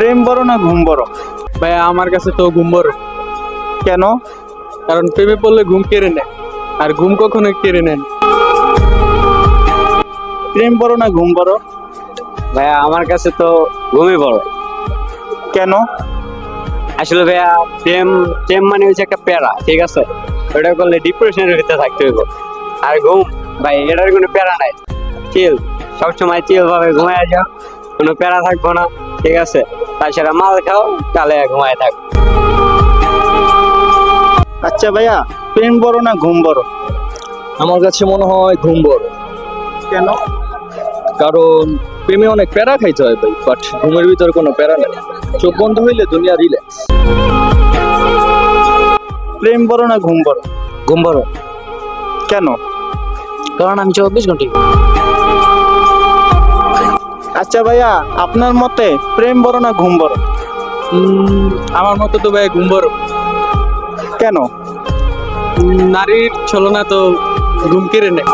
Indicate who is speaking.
Speaker 1: প্রেম বড় না ঘুম বড়?
Speaker 2: ভাই আমার কাছে তো ঘুম বড়।
Speaker 1: কেন?
Speaker 2: কারণ প্রেমে পড়লে ঘুম কেড়ে নেয় আর ঘুম কখনো কেড়ে নেন
Speaker 1: প্রেম বড় না ঘুম বড়?
Speaker 3: ভাইয়া আমার কাছে তো ঘুমই বড়।
Speaker 1: কেন?
Speaker 3: আসলে ভাইয়া প্রেম প্রেম মানে হচ্ছে একটা প্যারা ঠিক আছে? ওটা করলে ডিপ্রেশনের ভিতরে থাকতে হইব। আর ঘুম ভাই এটার কোনো প্যারা নাই। চিল সবসময় চিল ভাবে ঘুমায় যাও কোনো প্যারা থাকব না ঠিক আছে? তাছাড়া মাল খাও তাহলে ঘুমায় থাকো।
Speaker 1: আচ্ছা ভাইয়া প্রেম বড় না ঘুম বড়?
Speaker 4: আমার কাছে মনে হয় ঘুম বড়।
Speaker 1: কেন?
Speaker 4: কারণ প্রেমে অনেক প্যারা খাইতে হয় ভাই বাট ঘুমের ভিতর কোনো প্যারা নেই। চোখ বন্ধ হইলে দুনিয়া রিল্যাক্স
Speaker 1: প্রেম বড় না ঘুম বড়?
Speaker 3: ঘুম বড়।
Speaker 1: কেন?
Speaker 3: কারণ আমি চব্বিশ ঘণ্টা
Speaker 1: আচ্ছা ভাইয়া আপনার মতে প্রেম বড় না ঘুম বড়?
Speaker 2: উম, আমার মতে তো ভাই ঘুম বড়।
Speaker 1: কেন?
Speaker 2: নারীর ছলনা তো ঘুম কেড়ে নেয়।